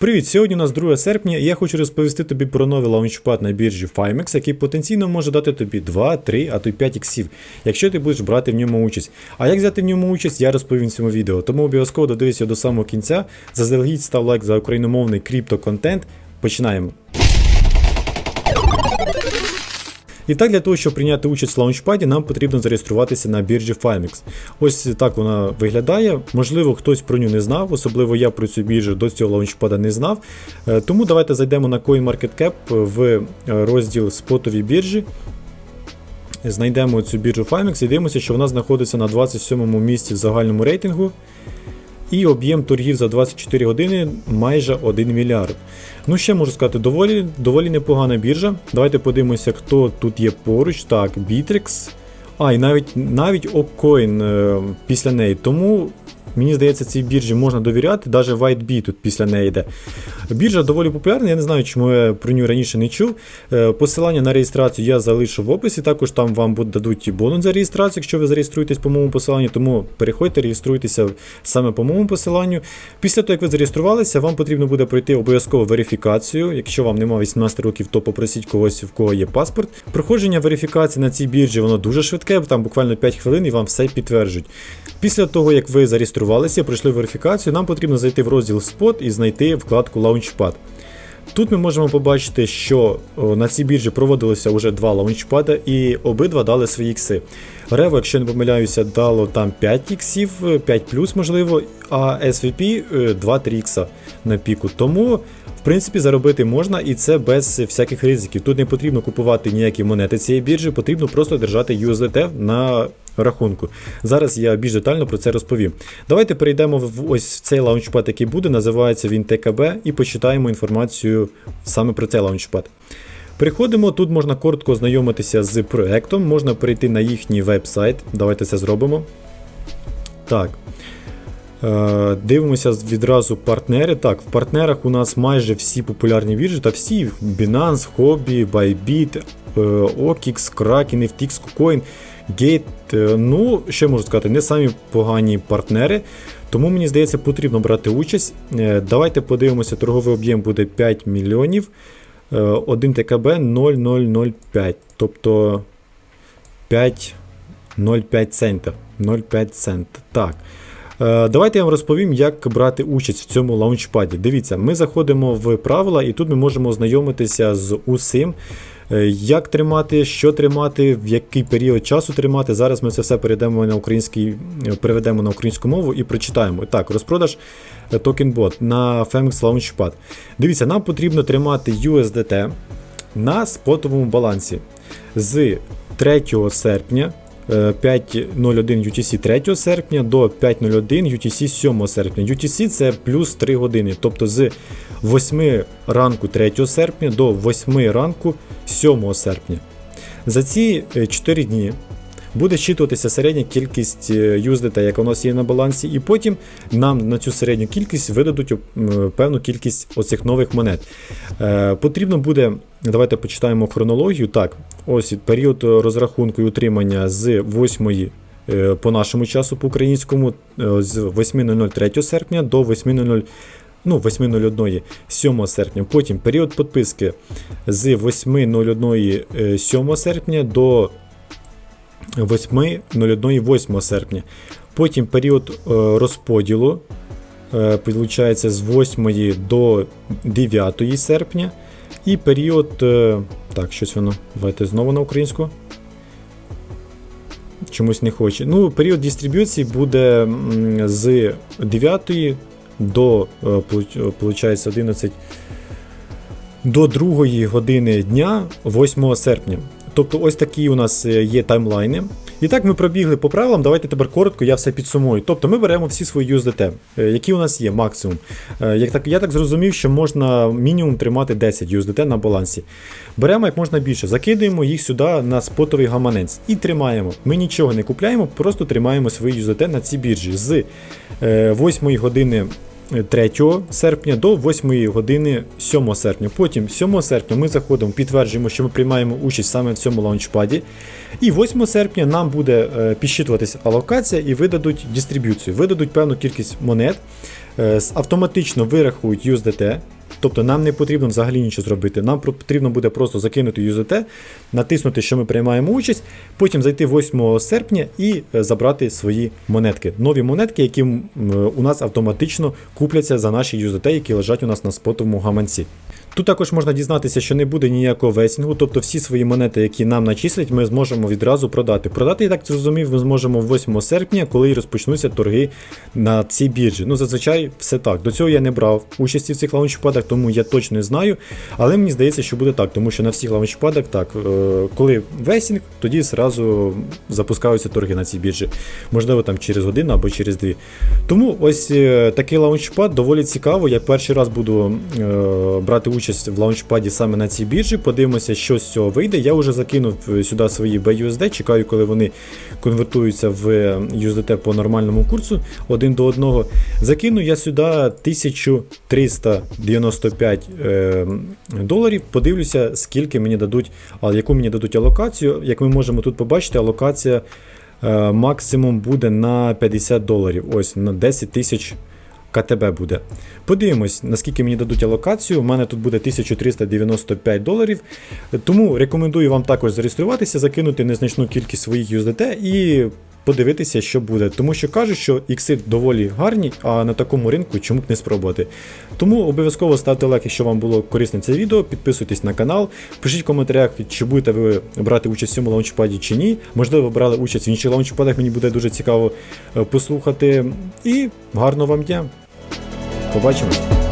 Привіт! Сьогодні у нас 2 серпня, і я хочу розповісти тобі про новий лаунчпад на біржі FimeX, який потенційно може дати тобі 2, 3, а то й 5 іксів, якщо ти будеш брати в ньому участь. А як взяти в ньому участь, я розповім в цьому відео. Тому обов'язково додивися до самого кінця. Заздалегідь став лайк за україномовний криптоконтент. Починаємо. І так, для того, щоб прийняти участь в лаунчпаді, нам потрібно зареєструватися на біржі Fimex. Ось так вона виглядає. Можливо, хтось про нього не знав, особливо я про цю біржу до цього лаунчпада не знав. Е, Тому давайте зайдемо на CoinMarketCap в е, розділ спотові біржі. Знайдемо цю біржу Fimex і дивимося, що вона знаходиться на 27 му місці в загальному рейтингу. І об'єм торгів за 24 години майже 1 мільярд. Ну, ще можу сказати, доволі доволі непогана біржа. Давайте подивимося, хто тут є поруч. Так, Bittrex. А, і навіть навіть Okcoin е, після неї. Тому мені здається, цій біржі можна довіряти, навіть WhiteBee тут після неї йде. Біржа доволі популярна, я не знаю, чому я про нього раніше не чув. Е, Посилання на реєстрацію я залишу в описі. Також там вам дадуть бонус за реєстрацію, якщо ви зареєструєтесь по моєму посиланню. Тому переходьте, реєструйтеся саме по моєму посиланню. Після того, як ви зареєструвалися, вам потрібно буде пройти обов'язково верифікацію. Якщо вам немає 18 років, то попросіть когось, в кого є паспорт. Проходження верифікації на цій біржі воно дуже швидке, там буквально 5 хвилин і вам все підтверджують. Після того, як ви зареєструвалися, пройшли верифікацію, нам потрібно зайти в розділ Spot і знайти вкладку Launchpad. Тут ми можемо побачити, що на цій біржі проводилося вже два лаунчпада, і обидва дали свої ікси. Рево, якщо не помиляюся, дало там 5 іксів, 5 плюс, можливо, а SVP 2-3 ікса на піку. Тому, в принципі, заробити можна і це без всяких ризиків. Тут не потрібно купувати ніякі монети цієї біржі, потрібно просто держати USDT на рахунку. Зараз я більш детально про це розповім. Давайте перейдемо в ось цей лаунчпад, який буде, називається він ТКБ, і почитаємо інформацію саме про цей лаунчпад. Переходимо, тут можна коротко ознайомитися з проектом, можна перейти на їхній веб-сайт. Давайте це зробимо. Так. Е, Дивимося відразу партнери. Так, в партнерах у нас майже всі популярні біржі, та всі Binance, Hobby, Bybit, е, OKX, Kraken, FTX, KuCoin, Е, Ну, ще можу сказати, не самі погані партнери. Тому мені здається, потрібно брати участь. Е, Давайте подивимося, торговий об'єм буде 5 мільйонів. Е, 1 ТКБ 0,005. Тобто 5,05 цента. 0,5 цента. Так. Е, Давайте я вам розповім, як брати участь в цьому лаунчпаді. Дивіться, ми заходимо в правила, і тут ми можемо ознайомитися з усім, як тримати, що тримати, в який період часу тримати. Зараз ми це все перейдемо на український, е, переведемо на українську мову і прочитаємо. Так, розпродаж е, токенбот на Femex Launchpad. Дивіться, нам потрібно тримати USDT на спотовому балансі з 3 серпня. е, 5.01 UTC 3 серпня до 5.01 UTC 7 серпня. UTC це плюс 3 години, тобто з 8 ранку 3 серпня до 8 ранку 7 серпня. За ці 4 дні буде щитуватися середня кількість е, USDT, яка у нас є на балансі, і потім нам на цю середню кількість видадуть певну кількість оцих нових монет. Е, Потрібно буде, давайте почитаємо хронологію. Так, ось період розрахунку і утримання з 8 е, по нашому часу по українському е, з 8.00 3 серпня до 8.00 ну, 8.01 7 серпня. Потім період підписки з 8.01 е, 7 серпня до 8.01 8 серпня. Потім період е, розподілу е, получається з 8 до 9 серпня. І період. е, Так, щось воно. Давайте знову на українську. Чомусь не хоче. Ну, період дистриб'юції буде з 9 до е, получається 11 до 2 години дня 8 серпня. Тобто ось такі у нас е, є таймлайни. І так ми пробігли по правилам. Давайте тепер коротко, я все підсумую. Тобто ми беремо всі свої USDT, е, які у нас є, максимум. Е, Як так, я так зрозумів, що можна мінімум тримати 10 USDT на балансі. Беремо як можна більше, закидуємо їх сюди на спотовий гаманець і тримаємо. Ми нічого не купляємо, просто тримаємо свої USDT на цій біржі з е, 8 години 3 серпня до 8 години 7 серпня. Потім 7 серпня ми заходимо, підтверджуємо, що ми приймаємо участь саме в цьому лаунчпаді. І 8 серпня нам буде підсчитуватись підсчитуватися алокація і видадуть дистриб'юцію, видадуть певну кількість монет. е, автоматично вирахують USDT. Тобто нам не потрібно взагалі нічого зробити. Нам потрібно буде просто закинути UZT, натиснути, що ми приймаємо участь, потім зайти 8 серпня і е, забрати свої монетки. Нові монетки, які е, у нас автоматично купляться за наші UZT, які лежать у нас на спотовому гаманці. Тут також можна дізнатися, що не буде ніякого весінгу, тобто всі свої монети, які нам начислять, ми зможемо відразу продати. Продати, я так зрозумів, ми зможемо 8 серпня, коли розпочнуться торги на цій біржі. Ну, зазвичай все так. До цього я не брав участі в цих лаунчпадах, тому я точно не знаю. Але мені здається, що буде так, тому що на всіх лаунчпадах так, е, коли весінг, тоді зразу запускаються торги на цій біржі. Можливо, там через годину або через дві. Тому ось е, такий лаунчпад доволі цікаво. Я перший раз буду е, брати участь в лаунчпаді саме на цій біржі. Подивимося, що з цього вийде. Я вже закинув е, сюди свої BUSD, чекаю, коли вони конвертуються в USDT по нормальному курсу один до одного. Закину я сюди 1395 е, доларів. Подивлюся, скільки мені дадуть, яку мені дадуть алокацію. Як ми можемо тут побачити, алокація е, максимум буде на 50 доларів. Ось на 10 тисяч. КТБ буде. Подивимось, наскільки мені дадуть алокацію. У мене тут буде 1395 доларів. Тому рекомендую вам також зареєструватися, закинути незначну кількість своїх USDT і подивитися, що буде. Тому що кажуть, що ікси доволі гарні, а на такому ринку чому б не спробувати. Тому обов'язково ставте лайк, якщо вам було корисне це відео, підписуйтесь на канал, пишіть в коментарях, чи будете ви брати участь в цьому лаунчпаді чи ні. Можливо, ви брали участь в інших лаунчпадах, мені буде дуже цікаво е, послухати. І гарного вам дня! Побачимось!